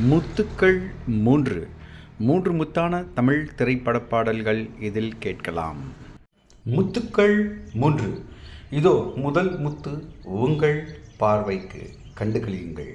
முத்துக்கள் மூன்று. மூன்று முத்தான தமிழ் திரைப்பட பாடல்கள் இதில் கேட்கலாம். முத்துக்கள் மூன்று. இதோ முதல் முத்து உங்கள் பார்வைக்கு கண்டுகளியுங்கள்.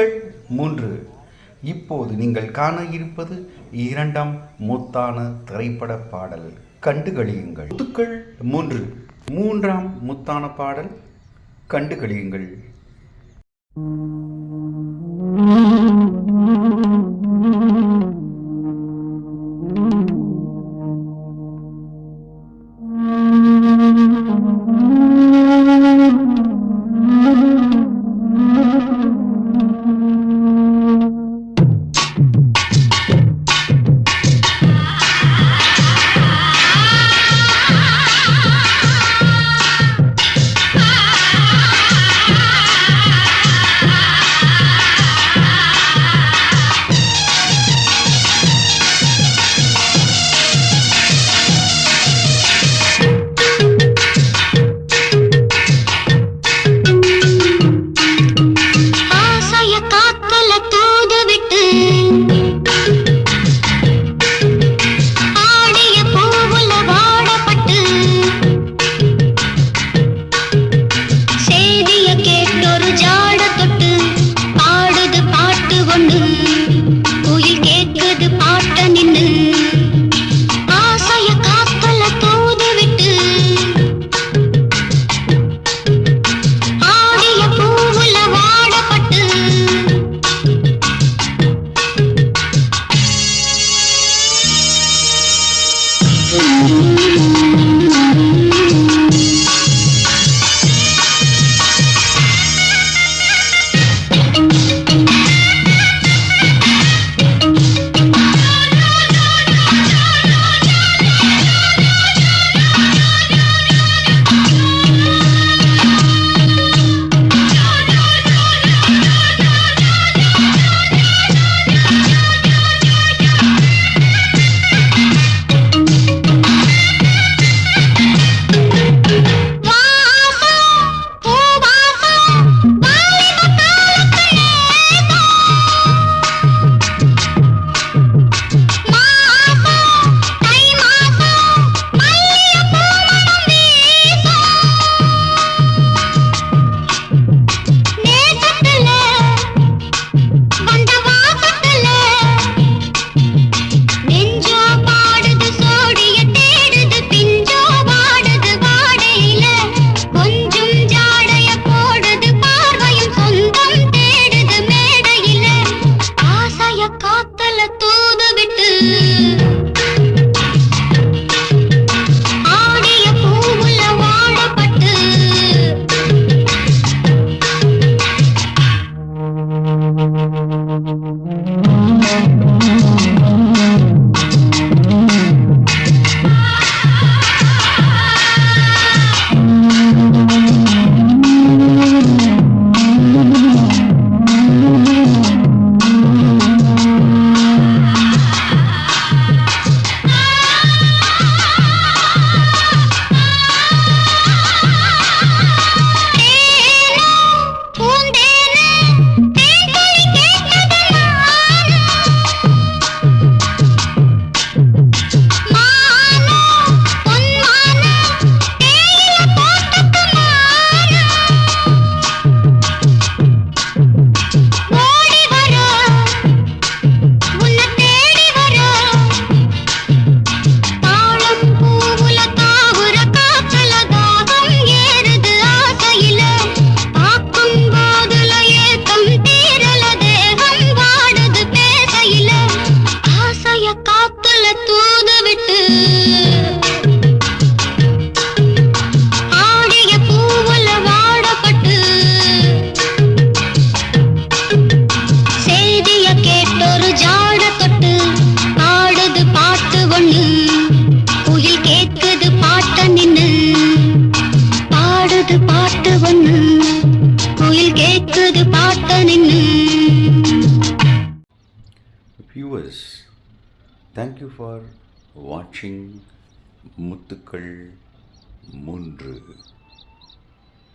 உங்கள் மூன்று. இப்போது நீங்கள் காண இருப்பது இரண்டாம் முத்தான திரைப்பட பாடல். கண்டுகளியுங்கள். முத்துக்கள் மூன்று. மூன்றாம் முத்தான பாடல். கண்டுகளியுங்கள். Thank. God thank you for வாட்சிங் முத்துக்கள் மூன்று